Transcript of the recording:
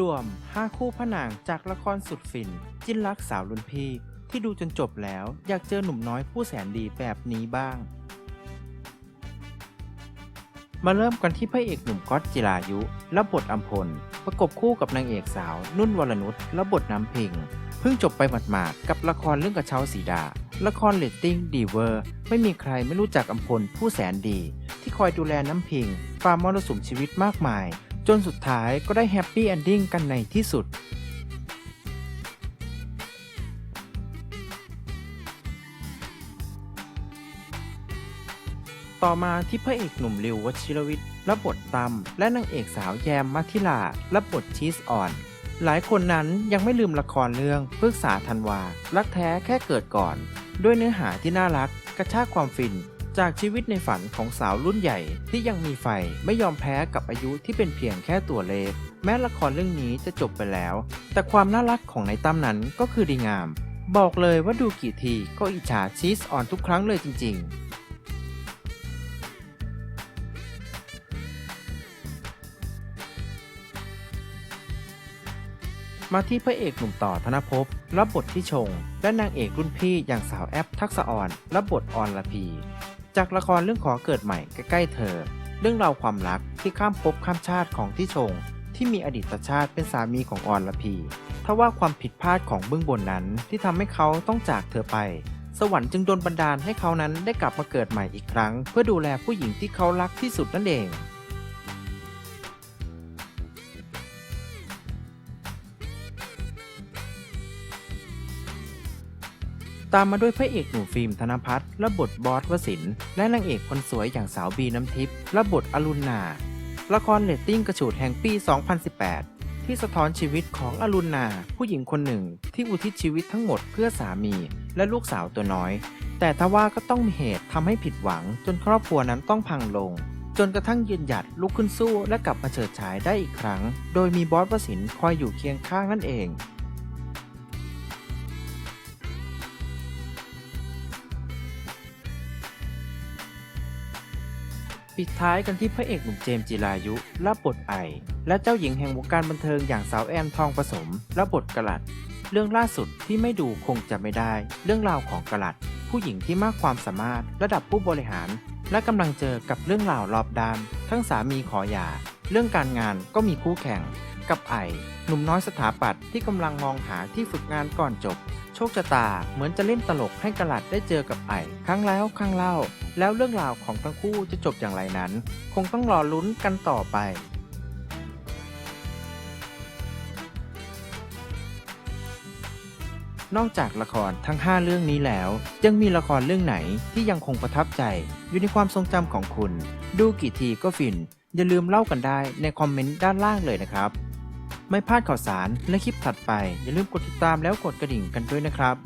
รวม 5 คู่พระนางจากละครสุดฟิน จิ้นรักสาวรุ่นพี่ ที่ดูจนจบแล้วอยากเจอหนุ่มน้อยผู้แสนดีแบบนี้บ้าง มาเริ่มกันที่พระเอกหนุ่มก๊อตจิรายุและบทอัมพล ประกบคู่กับนางเอกสาว นุ่นวรนุชและบทน้ำพิงเพิ่งจบไปหมาดๆกับละครเรื่องกระเช้าสีดา ละครเลตติ้งดีเวอร์ ไม่มีใครไม่รู้จักอัมพลผู้แสนดี ที่คอยดูแลน้ำพิงฝ่ามรสุมชีวิตมากมาย จนสุดท้ายก็ได้แฮปปี้เอนดิ้งกันในที่สุดต่อมาที่พระเอกหนุ่มริววชิรวิทย์รับบทตำและนางเอกสาวแยมมัธิลารับบทชีสอ่อน หลายคนนั้นยังไม่ลืมละครเรื่องพฤกษาธันวา รักแท้แค่เกิดก่อน ด้วยเนื้อหาที่น่ารักกระชากความฟิน จากชีวิตในฝันของสาวรุ่นใหญ่ที่ยังมีไฟไม่ยอมแพ้กับอายุที่เป็นเพียงแค่ตัวเลข แม้ละครเรื่องนี้จะจบไปแล้ว แต่ความน่ารักของนายตั้มนั้นก็คือดีงาม บอกเลยว่าดูกี่ทีก็อิจฉาชีสอ่อนทุกครั้งเลยจริง ๆมาที่พระเอกหนุ่มต่อธนภพรับบทที่ชง และนางเอกรุ่นพี่อย่างสาวแอปทักษะอ่อนรับบทออนละพี จากละครเรื่องขอเกิดใหม่ใกล้ๆเธอ เรื่องราวความรักที่ข้ามภพข้ามชาติของที่ชง ที่มีอดีตชาติเป็นสามีของออนละพีทว่าความผิดพลาดของเบื้องบนนั้นที่ทำให้เขาต้องจากเธอไป สวรรค์จึงโดนบันดาลให้เขานั้นได้กลับมาเกิดใหม่อีกครั้ง เพื่อดูแลผู้หญิงที่เขารักที่สุดนั่นเอง ตามมาด้วยพระเอกหนุ่มฟิล์มธนพัฒน์และบทบอสวสินและนางเอกคนสวยอย่างสาวบีน้ำทิพย์และบทอรุณนา ละครเรตติ้งกระฉูดแห่งปี 2018 ที่สะท้อนชีวิตของอรุณนา ผู้หญิงคนหนึ่งที่อุทิศชีวิตทั้งหมดเพื่อสามีและลูกสาวตัวน้อย แต่ทว่าก็ต้องมีเหตุทำให้ผิดหวัง จนครอบครัวนั้นต้องพังลง จนกระทั่งยืนหยัดลุกขึ้นสู้และกลับมาเฉิดฉายได้อีกครั้ง โดยมีบอสวสินคอยอยู่เคียงข้างนั่นเอง ปิดท้ายกันที่พระเอกหนุ่มเจมส์จิรายุรับบทไอ และเจ้าหญิงแห่งวงการบันเทิงอย่างสาวแอนทองผสมรับบทกลัด เรื่องล่าสุดที่ไม่ดูคงจะไม่ได้ เรื่องราวของกลัด ผู้หญิงที่มากความสามารถระดับผู้บริหาร และกำลังเจอกับเรื่องราวรอบด้าน ทั้งสามีขอหย่า เรื่องการงานก็มีคู่แข่ง กับไอหนุ่มน้อยสถาปัตย์ที่กำลังมองหาที่ฝึกงานก่อนจบ โชคชะตาเหมือนจะเล่นตลกให้กระหลัดได้เจอกับไอครั้งแล้วครั้งเล่า แล้วเรื่องราวของทั้งคู่จะจบอย่างไรนั้น คงต้องรอลุ้นกันต่อไปนอกจากละครทั้ง 5 เรื่องนี้แล้ว ยังมีละครเรื่องไหนที่ยังคงประทับใจ อยู่ในความทรงจำของคุณ ดูกี่ทีก็ฟิน อย่าลืมเล่ากันได้ในคอมเมนต์ด้านล่างเลยนะครับ ไม่พลาดข่าวสารและคลิปถัดไป อย่าลืมกดติดตามแล้วกดกระดิ่งกันด้วยนะครับ